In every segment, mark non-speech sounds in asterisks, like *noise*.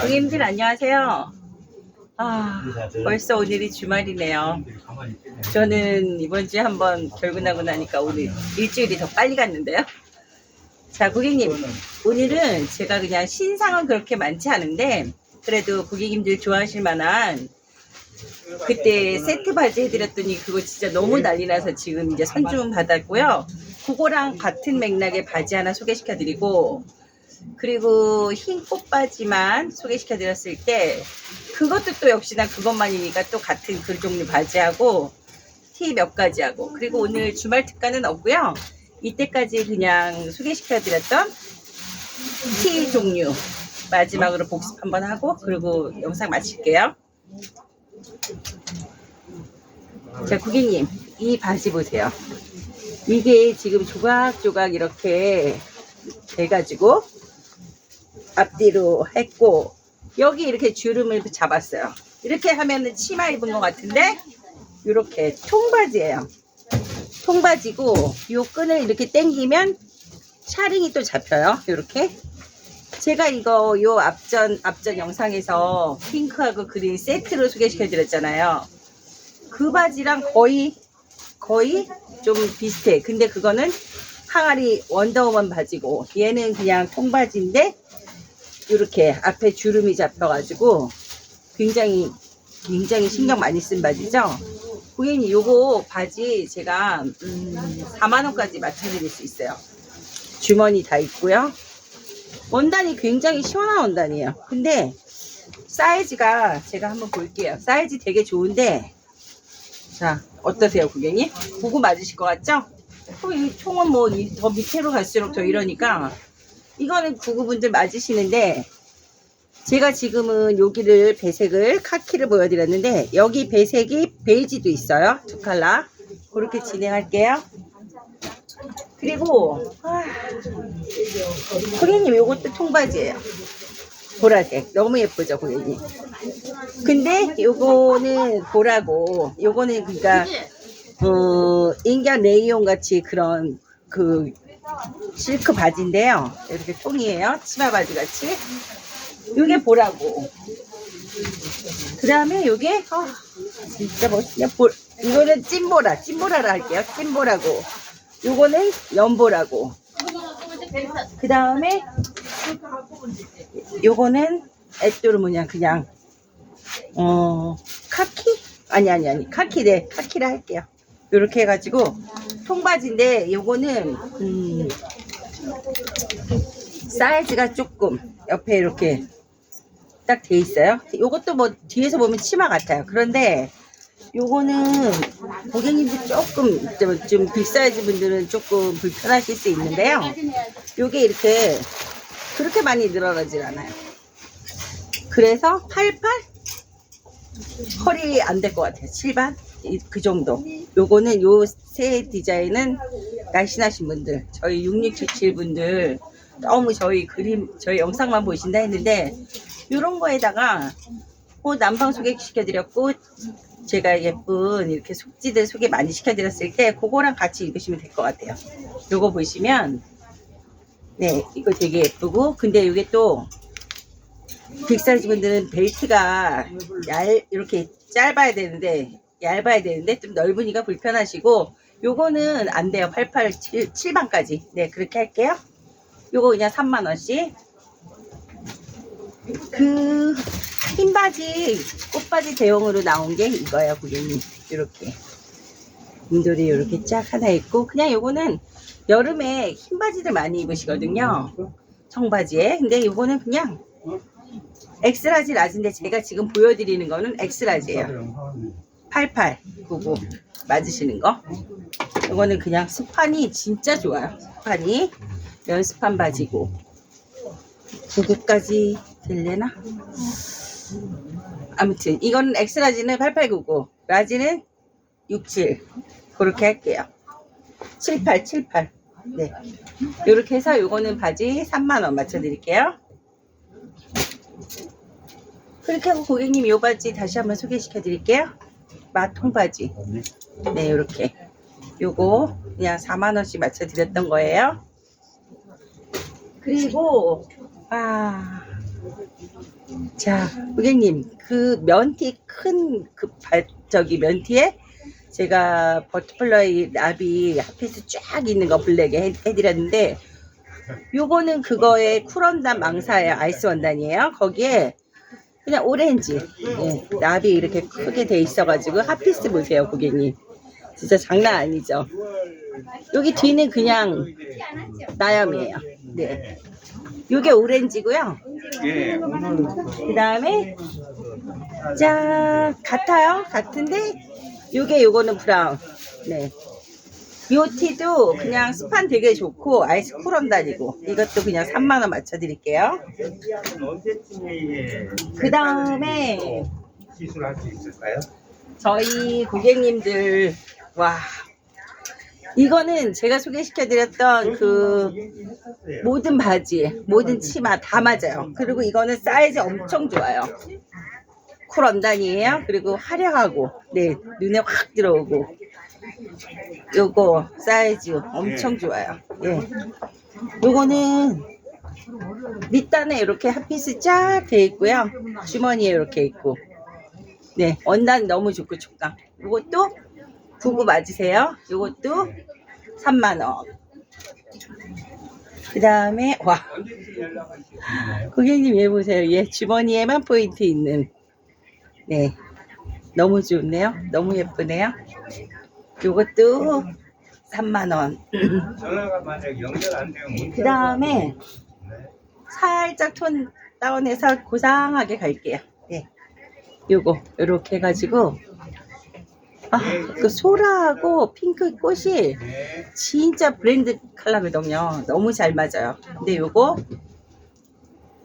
고객님들 안녕하세요. 아, 벌써 오늘이 주말이네요. 저는 이번 주에 한번 결근하고 나니까 오늘 일주일이 더 빨리 갔는데요. 자, 고객님. 오늘은 제가 그냥 신상은 그렇게 많지 않은데, 그래도 고객님들 좋아하실 만한 그때 세트 바지 해드렸더니 그거 진짜 너무 난리 나서 지금 이제 선주문 받았고요. 그거랑 같은 맥락의 바지 하나 소개시켜드리고, 그리고 흰 꽃바지만 소개시켜 드렸을 때, 그것도 또 역시나 그것만이니까 또 같은 그 종류 바지하고, 티 몇 가지 하고, 그리고 오늘 주말 특가는 없고요. 이때까지 그냥 소개시켜 드렸던 티 종류 마지막으로 복습 한번 하고, 그리고 영상 마칠게요. 자, 고객님, 이 바지 보세요. 이게 지금 조각조각 이렇게 돼가지고 앞뒤로 했고 여기 이렇게 주름을 잡았어요. 이렇게 하면은 치마 입은 것 같은데 이렇게 통바지예요. 통바지고 요 끈을 이렇게 당기면 차링이 또 잡혀요. 이렇게 제가 이거 요 앞전 앞전 영상에서 핑크하고 그린 세트로 소개시켜 드렸잖아요. 그 바지랑 거의 거의 좀 비슷해. 근데 그거는 항아리 원더우먼 바지고 얘는 그냥 통바지인데 이렇게 앞에 주름이 잡혀가지고 굉장히 굉장히 신경 많이 쓴 바지죠. 고객님 요거 바지 제가 음, 4만 원까지 맞춰드릴 수 있어요. 주머니 다 있고요. 원단이 굉장히 시원한 원단이에요. 근데 사이즈가 제가 한번 볼게요. 사이즈 되게 좋은데 자 어떠세요 고객님? 보고 맞으실 것 같죠? 총은 뭐 더 밑으로 갈수록 더 이러니까 이거는 구구분들 맞으시는데 제가 지금은 여기를 배색을 카키를 보여드렸는데 여기 배색이 베이지도 있어요. 두 칼라 그렇게 진행할게요. 그리고 아, 고객님 요것도 통바지예요. 보라색. 너무 예쁘죠 고객님? 근데 요거는 보라고. 요거는 그러니까 어 인간 레이온 같이 그런 그 실크 바지인데요. 이렇게 통이에요. 치마 바지 같이. 요게 보라고. 그 다음에 요게 어, 진짜 멋있냐 볼 이거는 찐보라 찐보라라 할게요. 찐보라고. 요거는 연보라고. 그 다음에 요거는 애또르 뭐냐 그냥 어 카키? 아니 아니 아니. 카키네 카키라 할게요. 요렇게 해가지고 통바지인데 요거는 음 사이즈가 조금 옆에 이렇게 딱 돼 있어요. 요것도 뭐 뒤에서 보면 치마 같아요. 그런데 요거는 고객님들 조금 좀, 좀 빅사이즈 분들은 조금 불편하실 수 있는데요. 요게 이렇게 그렇게 많이 늘어나질 않아요. 그래서 88 허리 안 될 것 같아요. 7반? 이- 그 정도. 요거는 요 새 디자인은 날씬하신 분들, 저희 6677 분들 너무 저희 그림, 저희 영상만 보신다 했는데 요런 거에다가 뭐 난방 소개시켜드렸고 제가 예쁜 이렇게 속지들 소개 많이 시켜드렸을 때 그거랑 같이 입으시면 될 것 같아요. 요거 보시면 네 이거 되게 예쁘고 근데 이게 또 빅사이즈 분들은 벨트가 얇 이렇게 짧아야 되는데 얇아야 되는데 좀 넓으니까 불편하시고 요거는 안 돼요. 887 7반까지. 네 그렇게 할게요. 요거 그냥 3만 원씩. 그 흰 바지 꽃바지 대용으로 나온 게 이거예요 고객님. 이렇게. 인돌이 이렇게 쫙 하나 있고 그냥 요거는 여름에 흰 바지들 많이 입으시거든요. 청바지에. 근데 요거는 그냥 엑스라지 라지인데 제가 지금 보여드리는 거는 엑스라지예요. 88, 99 맞으시는 거. 이거는 그냥 스판이 진짜 좋아요. 스판이 면스판 바지고 99까지 될래나? 아무튼 이거는 엑스라지는 8899, 라지는 67 그렇게 할게요. 78, 78. 네. 이렇게 해서 요거는 바지 3만 원 맞춰드릴게요. 그렇게 하고 고객님 요 바지 다시 한번 소개시켜 드릴게요. 마통 바지. 네, 이렇게. 요거 그냥 4만 원씩 맞춰 드렸던 거예요. 그리고 아 자, 고객님, 그 면티 큰 그 발, 저기 면티에 제가 버터플라이 나비 핫피스 쫙 있는 거 블랙에 해, 해드렸는데 요거는 그거의 쿨원단 망사의 아이스 원단이에요. 거기에 그냥 오렌지 예, 나비 이렇게 크게 돼 있어가지고 핫피스 보세요, 고객님. 진짜 장난 아니죠. 여기 뒤는 그냥 나염이에요. 네. 요게 오렌지고요. 예, 그 다음에 짠 같아요 같은데 요게 요거는 브라운 네. 요 티도 그냥 스판 되게 좋고 아이스 쿨원단이고 이것도 그냥 3만원 맞춰드릴게요 그 다음에 시술할 수 있을까요? 저희 고객님들 와 이거는 제가 소개시켜드렸던 그 모든 바지, 모든 치마 다 맞아요. 그리고 이거는 사이즈 엄청 좋아요. 쿨 원단이에요. 그리고 화려하고, 네, 눈에 확 들어오고. 요거 사이즈 엄청 좋아요. 예. 요거는 밑단에 이렇게 핫피스 쫙 돼 있고요. 주머니에 이렇게 있고. 네, 원단 너무 좋고 촉감. 요것도 구구 맞으세요. 요것도 3만원. 그 다음에, 와, 고객님 얘 보세요. 얘 주머니에만 포인트 있는. 네. 너무 좋네요. 너무 예쁘네요. 요것도 3만원. 전화가 만약 연결 안 되면 문자 그 다음에 살짝 톤 다운해서 고상하게 갈게요. 네. 요거, 요렇게 해가지고. 아, 그 소라하고 핑크 꽃이 네. 진짜 브랜드 컬러거든요. 너무 잘 맞아요. 근데 요거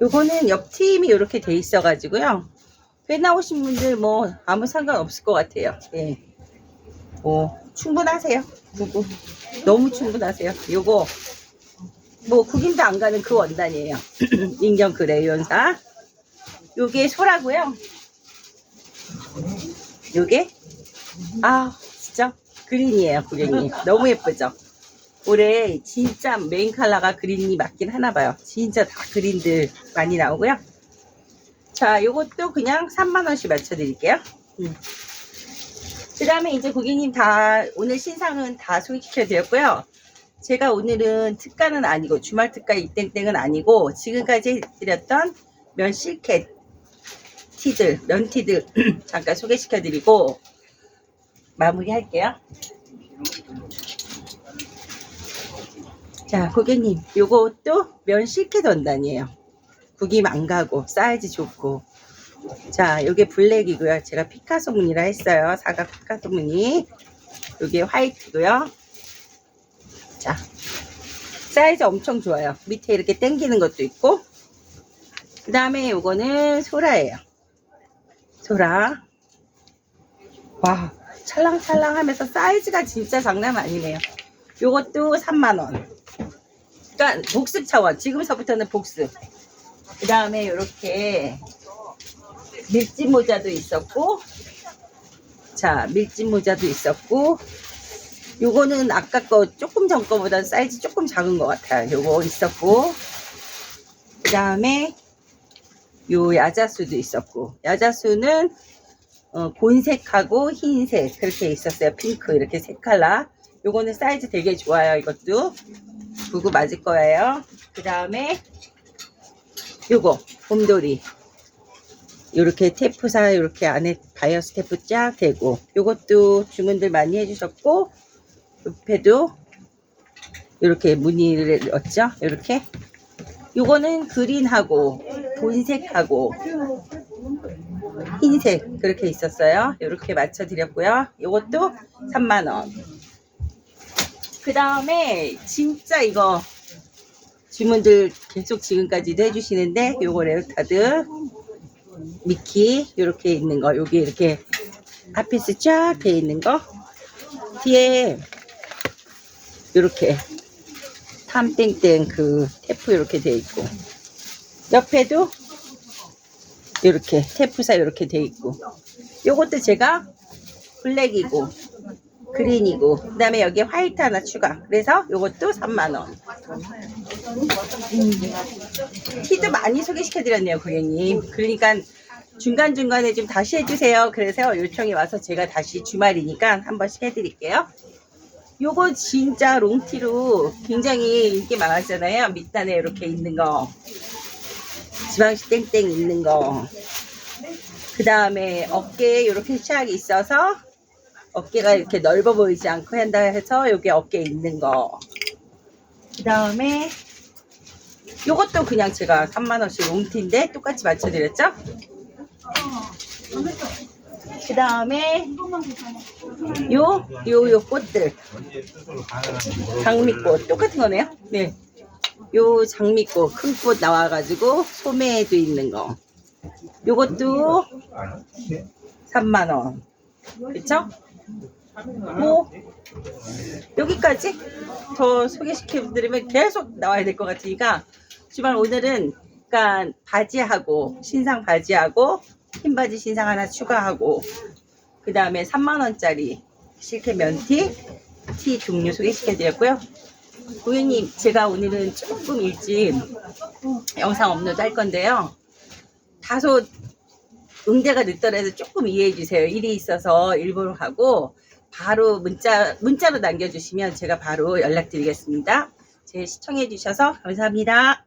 요거는 옆 팀이 이렇게 돼 있어가지고요. 회 나오신 분들 뭐 아무 상관 없을 것 같아요. 예. 뭐 충분하세요. 요거 너무 충분하세요. 요거 뭐 국인도 안 가는 그 원단이에요. *clears throat* 인경 그레이온사. 요게 소라고요. 요게 아 진짜 그린이에요 고객님 너무 예쁘죠 올해 진짜 메인 컬러가 그린이 맞긴 하나 봐요 진짜 다 그린들 많이 나오고요 자 요것도 그냥 3만원씩 맞춰 드릴게요 그 다음에 이제 고객님 다 오늘 신상은 다 소개시켜 드렸고요 제가 오늘은 특가는 아니고 주말 특가 이땡땡은 아니고 지금까지 드렸던 면 실켓 티들 면 티들 *clears throat* 잠깐 소개시켜 드리고 마무리 할게요. 자, 고객님, 요것도 면 실켓 원단이에요. 구김 안 가고, 사이즈 좋고. 자, 요게 블랙이고요. 제가 피카소 무늬라 했어요. 사각 피카소 무늬. 요게 화이트고요. 자, 사이즈 엄청 좋아요. 밑에 이렇게 당기는 것도 있고. 그 다음에 요거는 소라예요. 소라. 와, 찰랑찰랑 하면서 사이즈가 진짜 장난 아니네요. 요것도 3만원. 그러니까 복습 차원. 지금서부터는 복습. 그 다음에 이렇게 밀짚 모자도 있었고, 자, 밀짚 모자도 있었고, 요거는 아까 거 조금 전 거보다 사이즈 조금 작은 것 같아요. 요거 있었고, 그 다음에 요 야자수도 있었고, 야자수는 어, 곤색하고 흰색 그렇게 있었어요. 핑크 이렇게 세 컬러. 요거는 사이즈 되게 좋아요. 이것도 구구 맞을 거예요. 그 다음에 요거 봄돌이 요렇게 테프사 요렇게 안에 바이어스 테프 쫙 되고 요것도 주문들 많이 해주셨고 옆에도 요렇게 무늬를 넣었죠. 요렇게 요거는 그린하고 본색하고 흰색 그렇게 있었어요. 이렇게 맞춰 드렸고요. 이것도 3만 원. 그 다음에 진짜 이거 주문들 계속 지금까지도 해주시는데 요거 레오타드 미키 이렇게 있는 거. 여기 이렇게 핫피스 쫙 돼 있는 거. 뒤에 이렇게 탐땡땡 그 테프 이렇게 돼 있고. 옆에도 이렇게 테프사 이렇게 돼 있고. 요것도 제가 블랙이고 그린이고 그 다음에 여기에 화이트 하나 추가. 그래서 요것도 3만 원. 음. 티도 많이 소개시켜드렸네요, 고객님. 그러니까 중간중간에 좀 다시 해주세요. 그래서 요청이 와서 제가 다시 주말이니까 한 번씩 해드릴게요. 요거 진짜 롱티로 굉장히 인기 많았잖아요. 밑단에 이렇게 있는 거. 지방시 땡땡 있는 거. 그 다음에 어깨에 이렇게 샥이 있어서 어깨가 이렇게 넓어 보이지 않고 한다 해서 여기 어깨에 있는 거. 그 다음에 요것도 그냥 제가 3만원씩 롱티인데 똑같이 맞춰드렸죠? 그 다음에 요, 요, 요 꽃들. 장미꽃. 똑같은 거네요? 네. 요 장미꽃, 큰 꽃 나와가지고 소매에도 있는 거. 요것도 아니, 네. 3만원. 그쵸? 뭐, 여기까지 더 소개시켜드리면 계속 나와야 될 것 같으니까, 주말 오늘은, 그러니까 바지하고, 신상 바지하고, 흰 바지 신상 하나 추가하고, 그 다음에 3만원짜리 실크 면티, 티 종류 소개시켜드렸고요. 고객님, 제가 오늘은 조금 일찍 영상 업로드 할 건데요. 다소 응대가 늦더라도 조금 이해해 주세요. 일이 있어서 일부러 하고 바로 문자 문자로 남겨주시면 제가 바로 연락드리겠습니다. 제 시청해 주셔서 감사합니다.